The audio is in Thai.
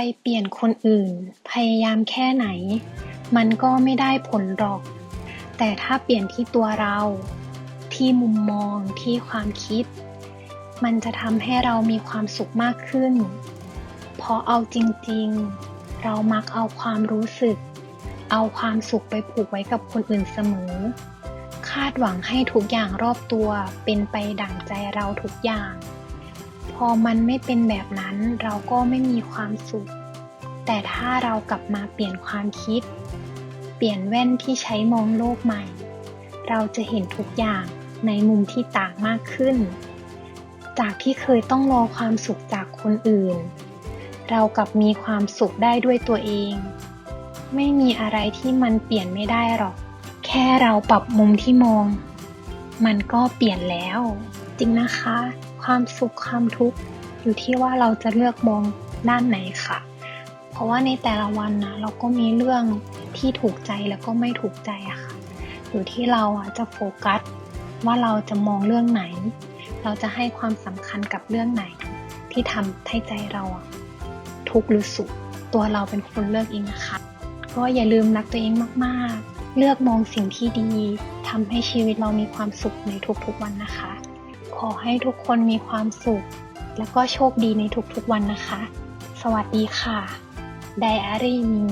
ไปเปลี่ยนคนอื่น พยายามแค่ไหน มันก็ไม่ได้ผลหรอก แต่ถ้าเปลี่ยนที่ตัวเรา ที่มุมมองที่ความคิด มันจะทำให้เรามีความสุขมากขึ้น เพราะเอาจริงๆ เรามักเอาความรู้สึก เอาความสุขไปผูกไว้กับคนอื่นเสมอ คาดหวังให้ทุกอย่างรอบตัวเป็นไปดั่งใจเราทุกอย่าง พอมันไม่เป็นแบบนั้นเราก็ไม่มีความสุข แต่ถ้าเรากลับมาเปลี่ยนความคิด เปลี่ยนแว่นที่ใช้มองโลกใหม่ เราจะเห็นทุกอย่างในมุมที่ต่างมากขึ้น จากที่เคยต้องรอความสุขจากคนอื่น เรากลับมีความสุขได้ด้วยตัวเอง ไม่มีอะไรที่มันเปลี่ยนไม่ได้หรอก แค่เราปรับมุมที่มอง มันก็เปลี่ยนแล้ว จริงนะคะ ความสุขความทุกข์อยู่ที่ว่าเราจะเลือกมองด้านไหนค่ะ เพราะว่าในแต่ละวันนะเราก็มีเรื่องที่ถูกใจแล้วก็ไม่ถูกใจอะค่ะ อยู่ที่เราอะจะโฟกัส ว่าเราจะมองเรื่องไหน เราจะให้ความสำคัญกับเรื่องไหน ที่ทำให้ใจเราอะทุกข์หรือสุข ตัวเราเป็นคนเลือกเองนะคะ ก็อย่าลืมรักตัวเองมากๆ เลือกมองสิ่งที่ดีทำให้ชีวิตเรามีความสุขในทุกๆวันนะคะ ขอให้ทุกคนมีความสุข แล้วก็โชคดีในทุกๆวันนะคะ สวัสดีค่ะ ไดอารี่มี